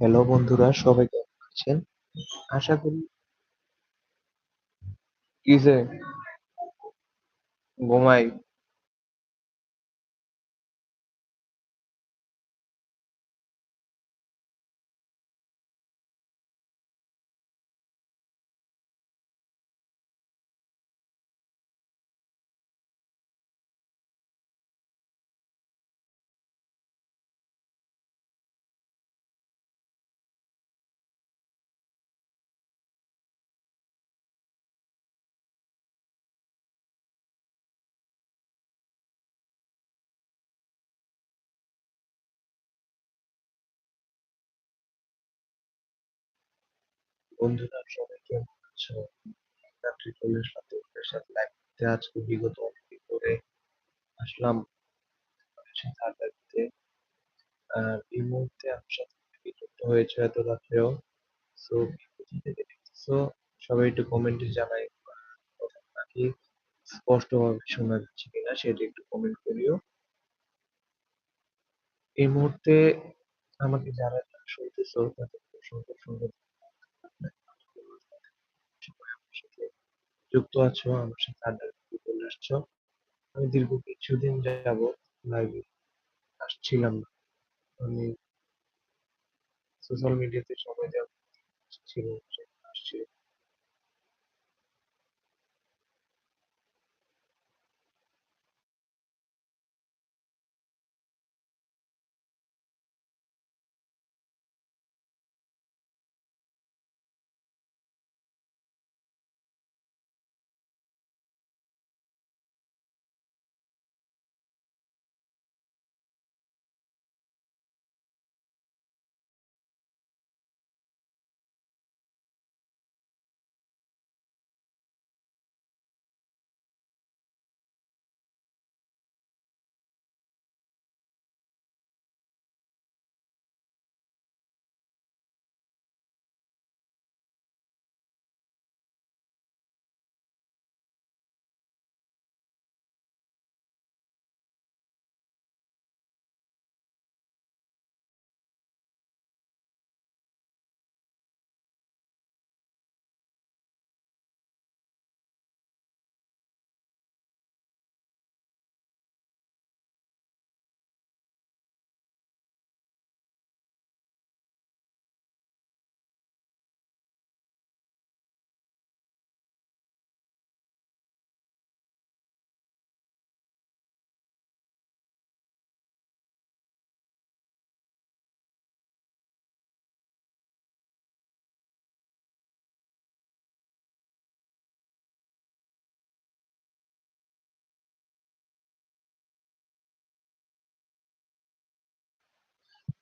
Hello বন্ধুরা সবাই কেমন আছেন? আশা করি কিসে ঘুমাই। বন্ধুরা, সবাই কেমন আছো? আসলাম তোমাদের সাথে লাইভ করতে আজকে বিগত অনেকদিন ধরে আসলাম। সাথে আড্ডা আর এই মুহূর্তে আমার সাথে যুক্ত হয়েছে এত রাত্রেও সো দেখতেছো, সবাই একটু কমেন্টে জানাই নাকি স্পষ্টভাবে শোনা যাচ্ছে কিনা, সেটা একটু কমেন্ট করিও। এই মুহূর্তে আমাকে যারা শুনতেছো, তাদের অসংখ্য অসংখ্য সবাই আমার সাথে যুক্ত আছো, আমার সাথে আড্ডা চলে আসছো। আমি দীর্ঘ কিছুদিন যাব লাইভে আসছিলাম না। আমি সোশ্যাল মিডিয়াতে সময় যাব ছিল।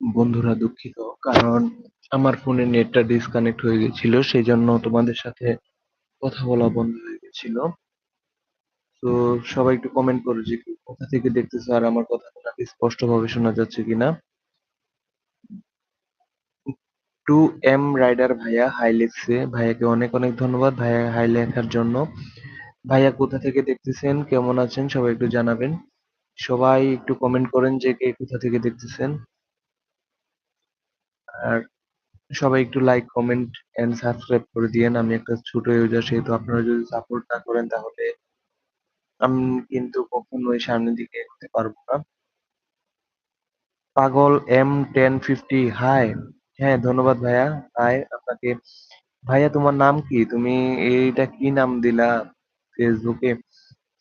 বন্ধুরা দুঃখিত, কারণ আমার ফোনে নেটটা ডিসকানেক্ট হয়ে গেছিল সেই জন্য তোমাদের সাথে কথা বলা বন্ধ হয়ে গেছিল। তো সবাই একটু কমেন্ট করো যে কোথা থেকে দেখতেছো আর আমার কথা স্পষ্ট ভাবে শোনা যাচ্ছে কিনা? টু এম রাইডার ভাইয়া, হাই লেখছে ভাইয়াকে অনেক অনেক ধন্যবাদ, ভাইয়া হাই লেখার জন্য। ভাইয়া কোথা থেকে দেখতেছেন, কেমন আছেন, সবাই একটু জানাবেন। সবাই একটু কমেন্ট করেন যে কে কোথা থেকে দেখতেছেন। আর সবাই একটু লাইক কমেন্ট এন্ড সাবস্ক্রাইব করে দিয়েন। আমি একটা ছোট ইউজার সেহেতু আপনারা যদি সাপোর্ট না করেন তাহলে আমি কিন্তু কখনোই সামনের দিকে এগোতে পারব না। পাগল এম টেন ফিফটি হাই হ্যাঁ ধন্যবাদ ভাইয়া। হাই আপনাকে। ভাইয়া, তোমার নাম কি? তুমি এইটা কি নাম দিলা ফেসবুকে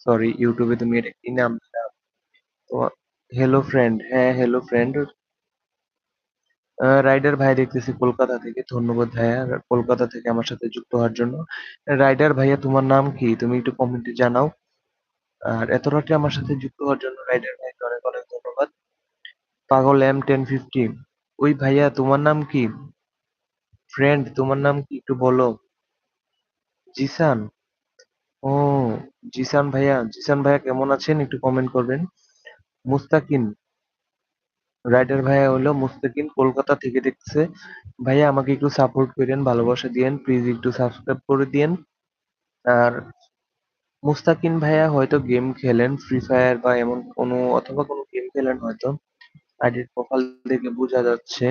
সরি ইউটিউবে তুমি এটা কি নাম দিলা? তো হ্যালো ফ্রেন্ড হ্যাঁ হ্যালো ফ্রেন্ড রাইডার ভাই দেখতেছি কলকাতা থেকে। ধন্যবাদ ভাইয়া। কলকাতা থেকে আমার সাথে যুক্ত হওয়ার জন্য। রাইডার ভাইয়া, তোমার নাম কি? তুমি একটু কমেন্টে জানাও। আর এত রাতে আমার সাথে যুক্ত হওয়ার জন্য রাইডার ভাইকে অনেক অনেক ধন্যবাদ। পাগল এম টেন ফিফটি ওই ভাইয়া, তোমার নাম কি? ফ্রেন্ড তোমার নাম কি একটু বলো? জিসান? ও, জিসান ভাইয়া। জিসান ভাইয়া, কেমন আছেন? একটু কমেন্ট করবেন। মুস্তাকিন? রাইডার ভাইয়া হলো মুস্তাকিন কলকাতা থেকে দেখছে। ভাইয়া, আমাকে একটু সাপোর্ট করেন, ভালোবাসা দিয়েন প্লিজ একটু সাবস্ক্রাইব করে দিয়েন। আর মুস্তাকিন ভাইয়া হয়তো গেম খেলেন ফ্রি ফায়ার বা এমন কোনো অথবা কোনো গেম খেলেন হয়তো। আইডির প্রোফাইল দেখে বোঝা যাচ্ছে।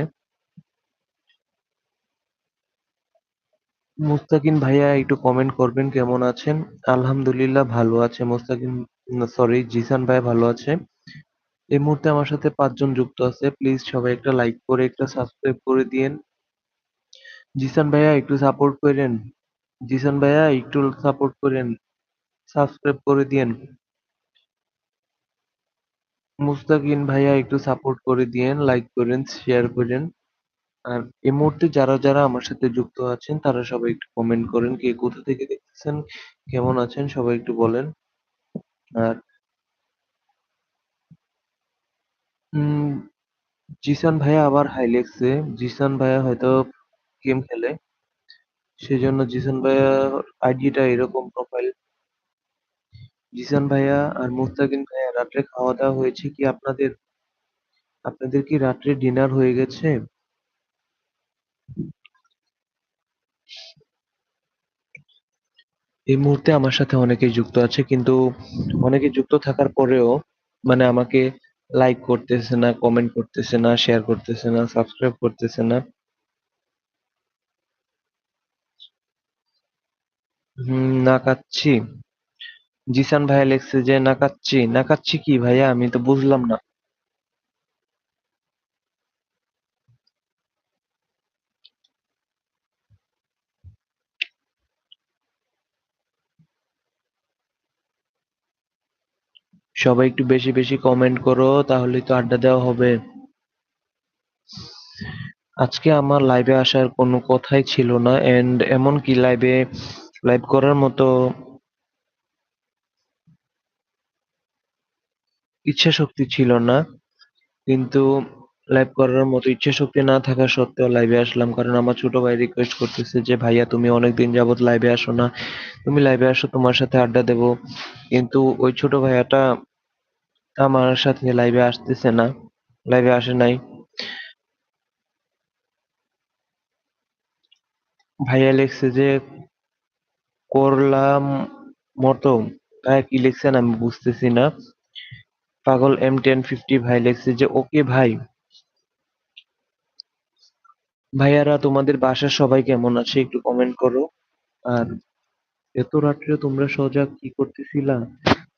মুস্তাকিন ভাইয়া, একটু কমেন্ট করবেন কেমন আছেন? আলহামদুলিল্লাহ ভালো আছে মুস্তাকিন সরি জিসান ভাই ভালো আছে। এই মুহূর্তে আমার সাথে পাঁচজন যুক্ত আছে। প্লিজ সবাই একটা লাইক করে, একটা সাবস্ক্রাইব করে দিয়েন। জিসান ভাইয়া, একটু সাপোর্ট করেন। জিসান ভাইয়া, একটু সাপোর্ট করেন। সাবস্ক্রাইব করে দিয়েন। মুস্তাকিন ভাইয়া, একটু সাপোর্ট করে দিয়েন লাইক করেন শেয়ার করেন। আর এই মুহূর্তে যারা যারা আমার সাথে যুক্ত আছেন, তারা সবাই একটু কমেন্ট করেন, কে কোথা থেকে দেখতেছেন, কেমন আছেন, সবাই একটু বলেন। আর উম, জিসান ভাইয়া আবার হাই লেগছে জিসান ভাইয়া হয়তো গেম খেলে। সেজন্য জিসান ভাইয়া আইডিটা এরকম প্রোফাইল জিসান ভাইয়া আর মুস্তাকিন ভাইয়া রাত্রে খাওয়া দাওয়া হয়েছে কি আপনাদের? আপনাদের কি রাত্রে ডিনার হয়ে গেছে? এই মুহূর্তে আমার সাথে অনেকেই যুক্ত আছে, কিন্তু অনেকে যুক্ত থাকার পরেও মানে আমাকে লাইক করতেছে না কমেন্ট করতেছে না শেয়ার করতেছে না সাবস্ক্রাইব করতেছে না। নাকাচ্ছি জিসান ভাইয়া লেখছে যে নাকাচ্ছি নাকাচ্ছি কি ভাইয়া? আমি তো বুঝলাম না। সবাই একটু বেশি বেশি কমেন্ট করো তাহলে তো আড্ডা দেওয়া হবে। আজকে আমার লাইভে আসার কোনো কথাই ছিল না এন্ড এমনকি লাইভে লাইভ করার মতো ইচ্ছা শক্তি ছিল না, কিন্তু লাইভ করার মতো ইচ্ছা শক্তি না থাকা সত্ত্বেও লাইভে আসলাম। কারণ আমার ছোট ভাই রিকোয়েস্ট করতেছে যে, ভাইয়া, তুমি অনেকদিন যাবত লাইভে আসো না। তুমি লাইভে আসো, তোমার সাথে আড্ডা দেবো। কিন্তু ওই ছোট ভাইয়াটা আমার সাথে লাইভে আসতেছে না। লাইভে আসে নাই। ভাইয়া লিখছে যে, করলাম মতো। ভাইয়া কি লিখছেন আমি বুঝতেছি না। পাগল এম টেন ফিফটি ভাই লিখছে যে, ওকে ভাই ভাইয়ারা, তোমাদের বাসার সবাই কেমন আছে? একটু কমেন্ট করো। আর এত রাত্রে তোমরা সজাগ কি করতেছিলা?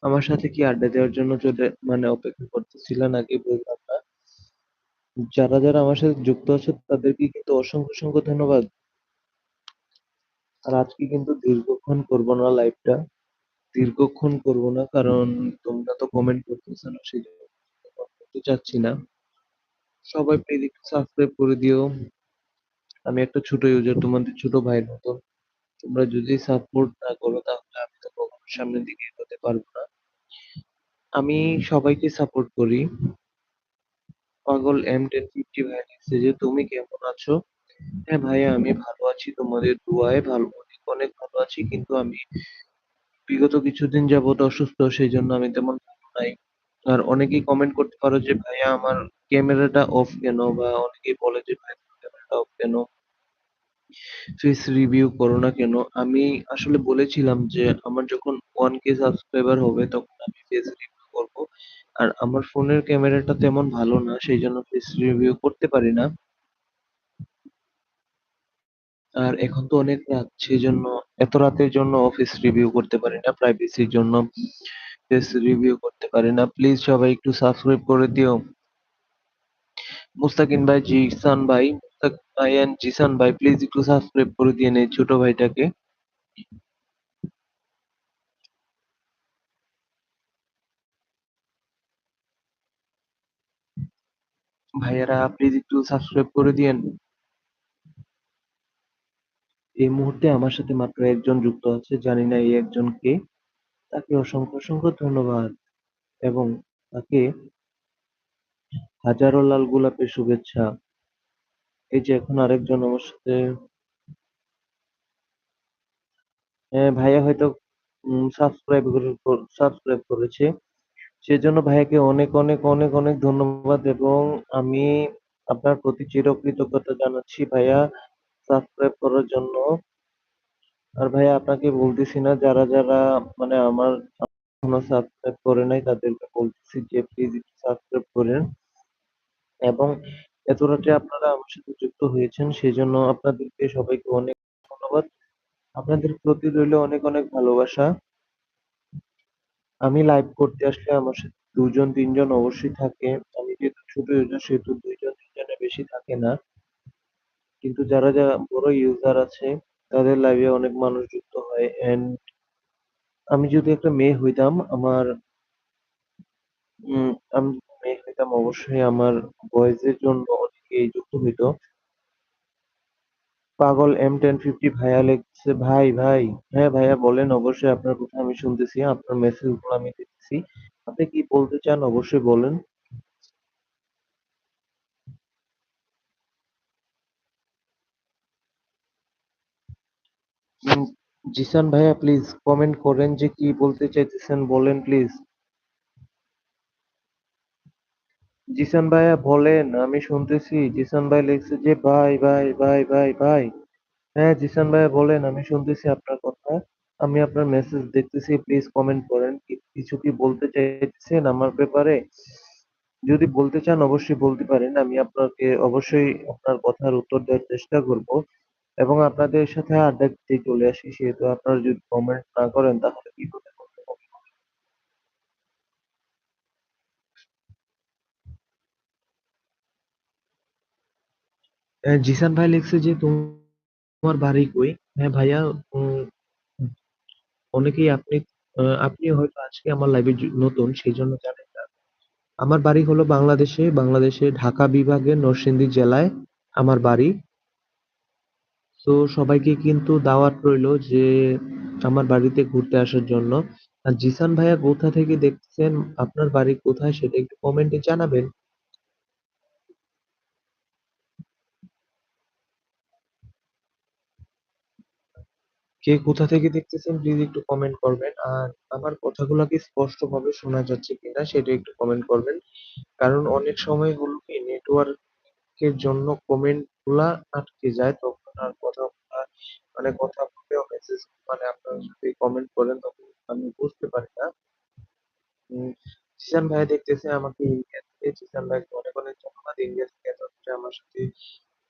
আমার সাথে কি আড্ডা দেওয়ার জন্য চলে মানে অপেক্ষা করতেছিলা নাকি বুঝলাম না? যারা যারা আমার সাথে যুক্ত আছে, তাদেরকে কিন্তু অসংখ্য অসংখ্য ধন্যবাদ। আর আজকে কিন্তু দীর্ঘক্ষণ করব না লাইভটা দীর্ঘক্ষণ করব না, কারণ তোমরা তো কমেন্ট করতেছো না, সেই জন্য করতে চাচ্ছি না। সবাই প্লিজ সাবস্ক্রাইব করে দিও। আমি একটা ছোট ইউজার তোমাদের ছোট ভাইয়ের মতো। তোমরা যদি সাপোর্ট না করো, তাহলে আমি তো কখনো সামনের দিকে এগোতে পারব না। আমি সবাইকে সাপোর্ট করি। পাগল এম টেন ফিফটি ভাই লিখছে যে, তুমি কেমন আছো? হ্যাঁ ভাইয়া, আমি ভালো আছি। তোমাদের দুয়ায় ভালো, অনেক অনেক ভালো আছি। কিন্তু আমি বিগত কিছুদিন যাবত অসুস্থ সেই জন্য আমি তেমন ভালো নাই। আর অনেকেই কমেন্ট করতে পারো যে, ভাইয়া, আমার ক্যামেরাটা অফ কেন? বা অনেকেই বলে যে ভাই অফ কেন? ফেস রিভিউ করো না কেন? আমি আসলে বলেছিলাম যে আমার যখন ওয়ান কে সাবস্ক্রাইবার হবে তখন আমি ফেস রিভিউ করব। আর আমার ফোনের ক্যামেরাটা তেমন ভালো না, সেই জন্য ফেস রিভিউ করতে পারি না। আর এখন তো অনেক রাত, সেই জন্য এত রাতের জন্য অফিস রিভিউ করতে পারি না প্রাইভেসির জন্য ফেস রিভিউ করতে পারি না। প্লিজ সবাই একটু সাবস্ক্রাইব করে দিও। মুস্তাকিন ভাই জিসান ভাই এন্ড জিসান ভাই প্লিজ একটু সাবস্ক্রাইব করে দিয়ে এই ছোট ভাইটাকে। ভাইয়ারা প্লিজ একটু সাবস্ক্রাইব করে দিয়েন। এই মুহূর্তে আমার সাথে মাত্র একজন যুক্ত আছে, জানি না এই একজন কে তাকে অসংখ্য অসংখ্য ধন্যবাদ এবং তাকে হাজারো লাল গোলাপের শুভেচ্ছা। এই যে এখন আরেকজন আমার সাথে হ্যাঁ, ভাইয়া হয়তো সাবস্ক্রাইব সাবস্ক্রাইব করেছে। সেজন্য ভাইয়াকে অনেক অনেক অনেক অনেক ধন্যবাদ এবং আমি আপনার প্রতি চিরকৃতজ্ঞতা জানাচ্ছি ভাইয়া সাবস্ক্রাইব করার জন্য। আর ভাইয়া আপনাকে বলতেছি না যারা যারা মানে আমার এখনও সাবস্ক্রাইব করে নাই তাদেরকে বলতেছি যে প্লিজ সাবস্ক্রাইব করেন। এবং এত রাতে আপনারা আমার সাথে যুক্ত হয়েছেন, সেজন্য আপনাদেরকে সবাইকে অনেক ধন্যবাদ। আপনাদের প্রতি রইল অনেক অনেক ভালোবাসা। আমি লাইভ করতে আসলে আমার সাথে দুজন, তিনজন অবশ্যই থাকে। আমি যেহেতু ছোট ইউজার সেহেতু দুইজন তিনজনের বেশি থাকে না। কিন্তু যারা যারা বড় ইউজার আছে, তাদের লাইভে অনেক মানুষ যুক্ত হয়। এন্ড আমি যদি একটা মেয়ে হইতাম, আমার আমি যদি অবশ্যই আমার ভয়েসের জন্য অনেকেই যুক্ত হইতো। পাগল এম টেন ফিফটি ভাইয়া লিখছে ভাই ভাই হ্যাঁ ভাইয়া বলেন, অবশ্যই আপনার কথা আমি শুনতেছি, আপনার মেসেজগুলো আমি দেখতেছি। আপনি কি বলতে চান অবশ্যই বলেন। জিসান ভাইয়া প্লিজ কমেন্ট করেন যে কি বলতে চাইতেছেন, বলেন প্লিজ জিসান ভাইয়া বলেন, আমি শুনতেছি জিসান ভাই লিখছে যে, ভাই ভাই ভাই ভাই ভাই। হ্যাঁ জিসান ভাইয়া বলেন, আমি শুনতেছি আপনার কথা। আমি আপনার মেসেজ দেখতেছি প্লিজ কমেন্ট করেন। কিছু কি বলতে চাইছেন আমার ব্যাপারে? যদি বলতে চান, অবশ্যই বলতে পারেন। আমি আপনাকে অবশ্যই আপনার কথার উত্তর দেওয়ার চেষ্টা করব এবং আপনাদের সাথে আড্ডা দিতে চলে আসি, সেহেতু আপনারা যদি কমেন্ট না করেন, তাহলে কি করতে জিসান ভাই লিখছে যে তোমার বাড়ি কই? হ্যাঁ ভাইয়া অনেকেই আপনি আপনি হয়তো আজকে আমার লাইভে নতুন, সেই জন্য জানেন না। আমার বাড়ি হলো বাংলাদেশে বাংলাদেশে ঢাকা বিভাগের নরসিংদী জেলায় আমার বাড়ি। তো সবাইকে কিন্তু দাওয়াত রইল যে, আমার বাড়িতে ঘুরতে আসার জন্য। আর জিসান ভাইয়া কোথা থেকে দেখছেন আপনার বাড়ি কোথায় সেটা একটু কমেন্টে জানাবেন। কে কোথা থেকে দেখতেছেন প্লিজ একটু কমেন্ট করবেন। আর আমার কথাগুলো কি স্পষ্টভাবে শোনা যাচ্ছে কিনা, সেটা একটু কমেন্ট করবেন। কারণ অনেক সময় হলো কি নেটওয়ার্কের জন্য কমেন্টগুলা আটকে যায়, তখন আর কথা বলা মানে কথা বলতেও মেসেজ মানে আপনারা যদি কমেন্ট করেন, তখন আমি বুঝতে পারি না। জিসান ভাই দেখতেছে আমাকে ইন্ডিয়া থেকে জিসান ভাইকে অনেক অনেক ধন্যবাদ, ইন্ডিয়া থেকে আমার সাথে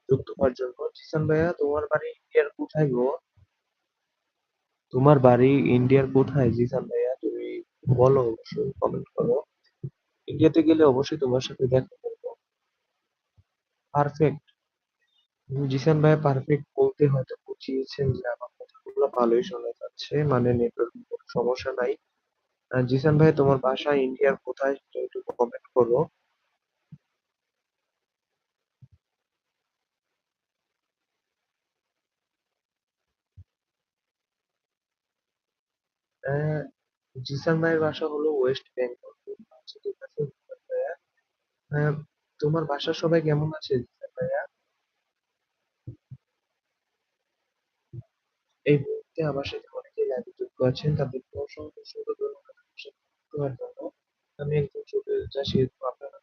যুক্ত হওয়ার জন্য। জিসান ভাইয়া, তোমার বাড়ি ইন্ডিয়ার কোথায় গো? তোমার বাড়ি ইন্ডিয়ার কোথায়? জিসান ভাইয়া, তুমি বলো অবশ্যই কমেন্ট করো। ইন্ডিয়াতে গেলে অবশ্যই তোমার সাথে দেখা করব। পারফেক্ট জিসান ভাই পারফেক্ট বলতে হয়তো বুঝিয়েছেন যে আমার কথাগুলো ভালোই শোনা যাচ্ছে মানে নেটওয়ার্ক সমস্যা নাই। জিসান ভাই তোমার বাসা ইন্ডিয়ার কোথায় একটু কমেন্ট করো। জিসান ভাইয়ের বাসা হলো ওয়েস্ট বেঙ্গল। আচ্ছা তোমার বাসার সবাই কেমন আছে, জিসান ভাইয়া? এই মুহূর্তে আমার সাথে অনেকেই লাইভে আছেন। তাদেরকে অসংখ্য জন্য আমি একজন ছোট ইউজার সেহেতু আপনারা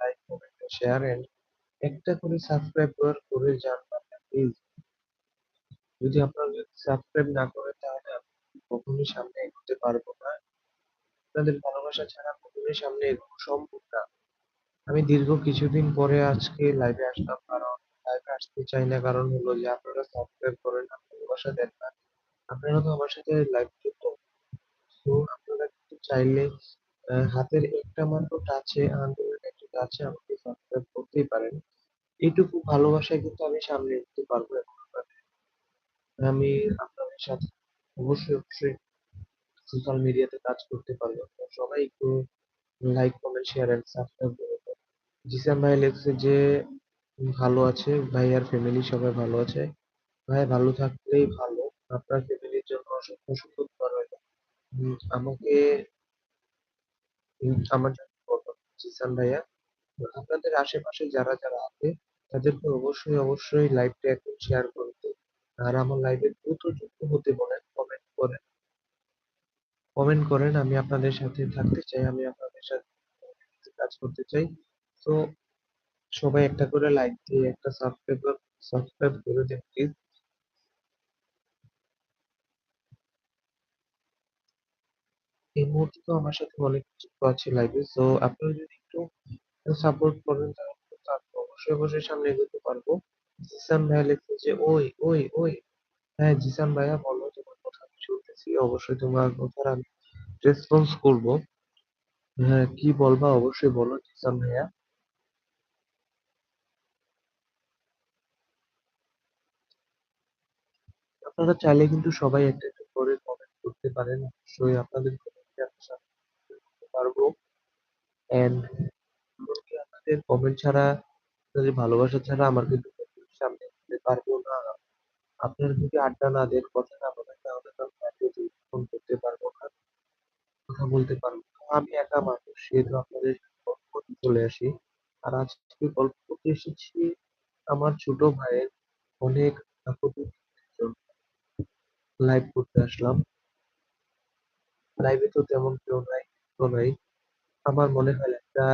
লাইক কমেন্ট শেয়ার এন্ড একটা করে সাবস্ক্রাইব করে যান প্লিজ যদি আপনারা যদি সাবস্ক্রাইব না করেন কখনোই সামনে এগোতে পারব না। আপনাদের ভালোবাসা ছাড়া কখনোই সামনে এগোনো সম্ভব না। আমি দীর্ঘ কিছুদিন পরে আজকে লাইভে আসলাম, কারণ লাইভে আসতে চাই না, কারণ হলো যে আপনারা সাবস্ক্রাইব করেন না ভালোবাসা দেন না, আপনারা তো আমার সাথে লাইভ যুক্ত। তো আপনারা কিন্তু চাইলে হাতের একটা মাত্র টাচে আঙ্গুলের একটা টাচে আমাকে সাবস্ক্রাইব করতেই পারেন। এইটুকু ভালোবাসায় কিন্তু আমি সামনে এগোতে পারব আপনাদের- আমি আপনাদের সাথে অবশ্যই অবশ্যই সোশ্যাল মিডিয়াতে কাজ করতে পারব তো সবাই একটু like comment share and subscribe করে। জিসান ভাই লিখছে যে ভালো আছে। ভাই আর ফ্যামিলি সবাই ভালো আছে। ভাই ভালো থাকলেই ভালো। আপনার ফ্যামিলির জন্য অসংখ্য দোয়া রইল। আমাকে আমার জন্য জিসান ভাইয়া। আপনাদের আশেপাশে যারা যারা আছে, তাদেরকে অবশ্যই অবশ্যই লাইভটা একদম শেয়ার করতে আর আমার লাইভে দ্রুত যুক্ত হতে বলেন কমেন্ট করেন। কমেন্ট করেন, আমি আপনাদের সাথে থাকতে চাই, আমি আপনাদের সাথে কাজ করতে চাই। তো সবাই একটা করে লাইক দিয়ে, একটা সাবস্ক্রাইব সাবস্ক্রাইব করে দেন প্লিজ এই মুহূর্তে তো আমার সাথে অনেক কিছু আছে লাইভে তো আপনারা যদি একটু সাপোর্ট করেন, তাহলে অবশ্যই অবশ্যই সামনে এগোতে পারব। জিসান ভাই লিখছে যে, ওই ওই ওই। হ্যাঁ জিসান ভাইয়া বলো। আমি অবশ্যই তোমার কথার আমি রেসপন্স করব। হ্যাঁ কি বলবা? অবশ্যই বলো জিসান ভাইয়া। আপনারা চাইলে কিন্তু সবাই একটা একটা করে কমেন্ট করতে পারেন। অবশ্যই আপনাদের করতে পারব। এন্ড আপনাদের কমেন্ট ছাড়া, আপনাদের ভালোবাসা ছাড়া আমার কিন্তু সামনে পারব না। আপনারা যদি আড্ডা না দেন, কথা না বলেন, তাহলে ফোন করতে পারব না, কথা বলতে পারব না, আমি একা মানুষ, সেহেতু আপনাদের গল্প করতে চলে আসি। আর আজকে গল্প করতে এসেছি আমার ছোট ভাইয়ের অনেক আপত্তি লাইভ করতে আসলাম। লাইভে তো তেমন কেউ নাই তো নাই। আমার মনে হয় একটা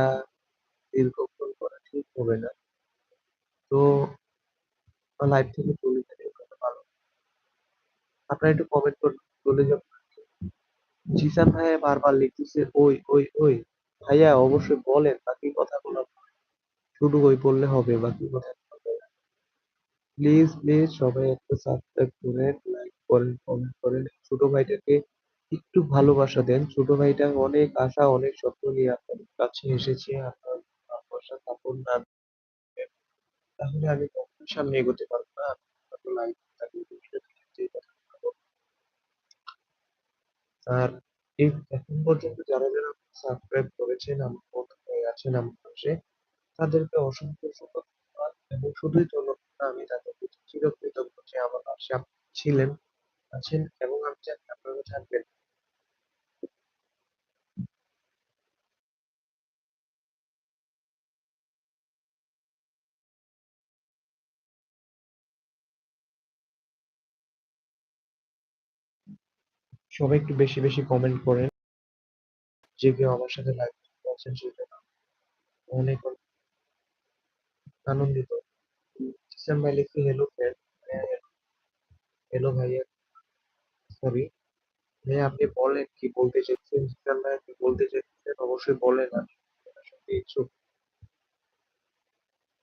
দীর্ঘক্ষণ করা ঠিক হবে না। তো লাইভ থেকে চলে গেলে কথা ভালো। আপনারা একটু কমেন্ট করে চলে যাবেন জিসান ভাইয়া বারবার লিখতেছে, ওই ওই ওই। ভাইয়া অবশ্যই বলেন বাকি কথাগুলো। শুধু ওই বললে হবে, বাকি কথা প্লিজ প্লিজ সবাই একটা সাবস্ক্রাইব করেন লাইক করেন কমেন্ট করেন। ছোট ভাইটাকে একটু ভালোবাসা দেন। ছোট ভাইটা অনেক আশা, অনেক স্বপ্ন নিয়ে আপনাদের কাছে এসেছে, আপনার ভালোবাসা সাপোর্ট না তাহলে আমি কখনোই সামনে এগোতে পারব। আর এই এখন পর্যন্ত যারা যারা সাবস্ক্রাইব করেছেন, আমার হয়ে আছেন, আমার পাশে, তাদেরকে অসংখ্য ধন্যবাদ। এবং শুধুই ধন্যবাদ আমি তাদের প্রতি চিরকৃতজ্ঞ যে আমার পাশে ছিলেন, আছেন এবং আমি জানি আপনারা থাকবেন সবাই একটু বেশি বেশি কমেন্ট করেন। যে কেউ আমার সাথে লাইভ আছেন সেজন্য অনেক আনন্দিত। জিসান ভাই লিখছে হেলো ফ্রেন্ড হেলো ভাইয়া। সরি ভাইয়া, আপনি বলেন কি বলতে চাইছেন? জিসান ভাই আপনি বলতে চাইছেন? অবশ্যই বলেন, আমি ইচ্ছুক।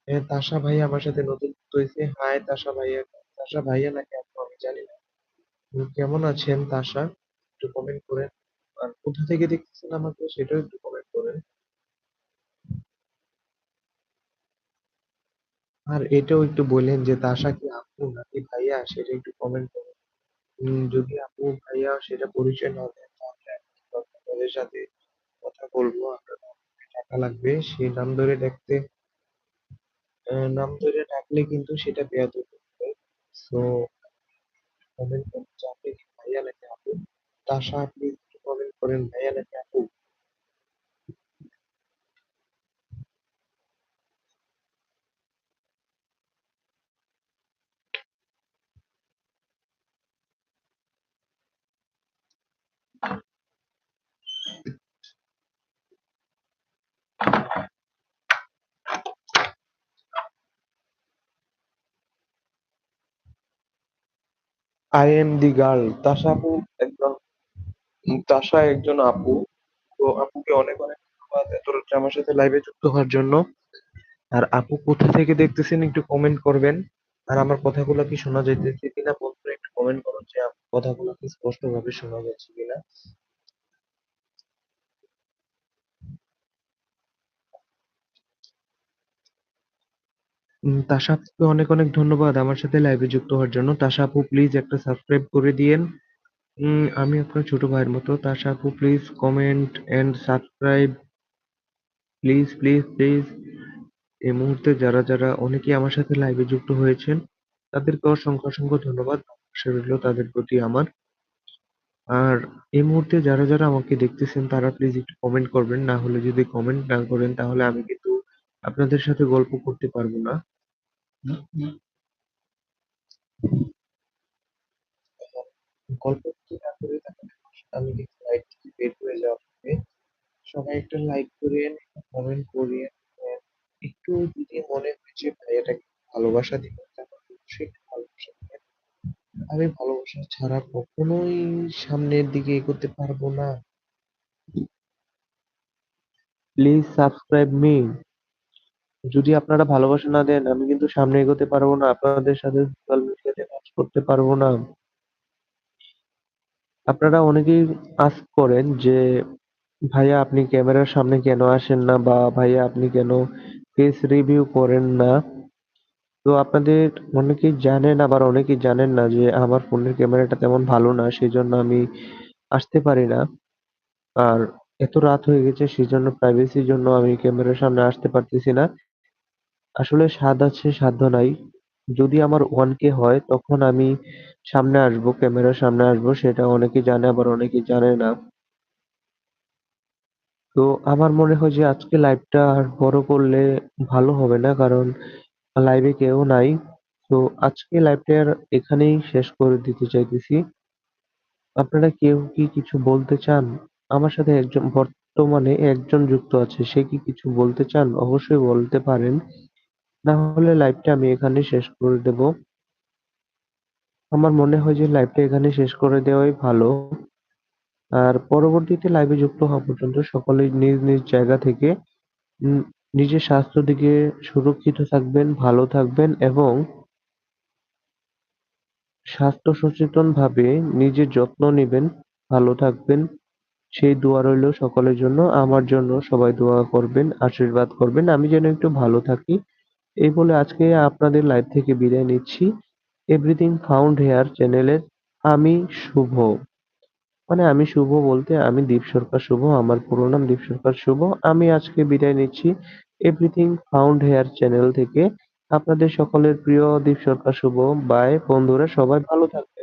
হ্যাঁ তাসা ভাই আমার সাথে নতুন হয়েছে। হাই তাসা ভাইয়া। তাসা ভাইয়া নাকি আপু আমি জানি না। কেমন আছেন তাসা একটু কমেন্ট করেন। আর কোথা থেকে দেখতেছেন আমাকে সেটাও একটু কমেন্ট করেন। আর এটাও একটু বললেন যে তাসা কি আপু নাকি ভাইয়া সেটা একটু কমেন্ট করেন। যদি আপু ভাইয়া সেটা পরিচয় না দেন তাহলে আপনাদের সাথে কথা বলব। আপনার টাকা লাগবে সেই নাম ধরে আহ, নাম ধরে ডাকলে কিন্তু সেটা বেয়াদবি হবে। সো কমেন্ট করেন তাসা আপনি একটু কমেন্ট করেন ভাইয়া নাকি আপু I am the girl Tasa আপু একজন তাসা একজন আপু। তো আপুকে অনেক অনেক ধন্যবাদ। এত রাত্রে আমার সাথে লাইভে যুক্ত হওয়ার জন্য। আর আপু কোথা থেকে দেখতেছেন একটু কমেন্ট করবেন। আর আমার কথাগুলো কি শোনা যাইতেছে কিনা বন্ধুরা একটু কমেন্ট করুন যে কথাগুলো কি স্পষ্ট ভাবে শোনা যাচ্ছে কিনা। তাসা আপুকে অনেক অনেক ধন্যবাদ আমার সাথে লাইভে যুক্ত হওয়ার জন্য। তাসা আপু প্লিজ একটা সাবস্ক্রাইব করে দিয়েন। উম, আমি আপনার ছোট ভাইয়ের মতো। তাসা আপু please comment and subscribe please please please এই মুহূর্তে যারা যারা অনেকেই আমার সাথে লাইভে যুক্ত হয়েছেন তাদেরকে অসংখ্য অসংখ্য ধন্যবাদ। ভালোবাসা রইল তাদের প্রতি আমার। আর এই মুহূর্তে যারা যারা আমাকে দেখতেছেন তারা প্লিজ একটু কমেন্ট করবেন। না হলে যদি কমেন্ট না করেন তাহলে আমি কিন্তু আপনাদের সাথে গল্প করতে পারব না। গল্প যদি না করে আমি কিন্তু লাইভ থেকে বের হয়ে যাওয়া হবে সবাই একটা লাইক করেন কমেন্ট করেন একটু যদি মনে হয়েছে ভাইয়াটাকে ভালোবাসা দিবেন তাহলে ভালোবাসা দিবেন আমি ভালোবাসা ছাড়া কখনোই সামনের দিকে এগোতে পারব না প্লিজ সাবস্ক্রাইব মি যদি আপনারা ভালোবাসা না দেন, আমি কিন্তু সামনে এগোতে পারব না। আপনাদের সাথে সোশ্যাল মিডিয়াতে কাজ করতে পারব না। আপনারা অনেকেই আস্ক করেন যে, ভাইয়া, আপনি ক্যামেরার সামনে কেন আসেন না? বা, ভাইয়া, আপনি কেন ফেস রিভিউ করেন না? তো আপনাদের অনেকেই জানেন, আবার অনেকেই জানেন না যে, আমার ফোনের ক্যামেরাটা তেমন ভালো না, সেজন্য আমি আসতে পারি না। আর এত রাত হয়ে গেছে, সেজন্য প্রাইভেসির জন্য আমি ক্যামেরার সামনে আসতে পারতেছি না। আসলে স্বাদ আছে সাধ্য নাই। যদি আমার ওয়ান কে হয়, তখন আমি সামনে আসব ক্যামেরার সামনে আসব, সেটা অনেকে জানে, আবার অনেকে জানে না। তো আমার মনে হয় যে আজকে লাইভটা আর বড় করলে ভালো হবে না, কারণ লাইভে কেউ নাই। তো আজকে লাইভটা আর এখানেই শেষ করে দিতে চাইতেছি। আপনারা কেউ কি কিছু বলতে চান? আমার সাথে একজন, বর্তমানে একজন যুক্ত আছে, সে কি কিছু বলতে চান? অবশ্যই বলতে পারেন। না হলে লাইভটা আমি এখানে শেষ করে দেব। আমার মনে হয় যে লাইভটা এখানে শেষ করে দেওয়াই ভালো। আর পরবর্তীতে লাইভে যুক্ত হওয়া পর্যন্ত সকলেই নিজ নিজ জায়গা থেকে নিজের স্বাস্থ্য দিকে সুরক্ষিত থাকবেন, ভালো থাকবেন এবং স্বাস্থ্য সচেতন ভাবে নিজের যত্ন নেবেন, ভালো থাকবেন। সেই দোয়া রইল সকলের জন্য। আমার জন্য সবাই দোয়া করবেন, আশীর্বাদ করবেন। আমি যেন একটু ভালো থাকি। এই বলে আজকে আপনাদের লাইভ থেকে বিদায় নিচ্ছি। এভরিথিং ফাউন্ড হেয়ার চ্যানেলের আমি শুভ। মানে আমি শুভ বলতে আমি দীপ সরকার শুভ, আমার পুরো নাম দীপ সরকার শুভ। আমি আজকে বিদায় নিচ্ছি এভরিথিং ফাউন্ড হেয়ার চ্যানেল থেকে। আপনাদের সকলের প্রিয় দীপ সরকার শুভ। বাই বন্ধুরা, সবাই ভালো থাকবেন।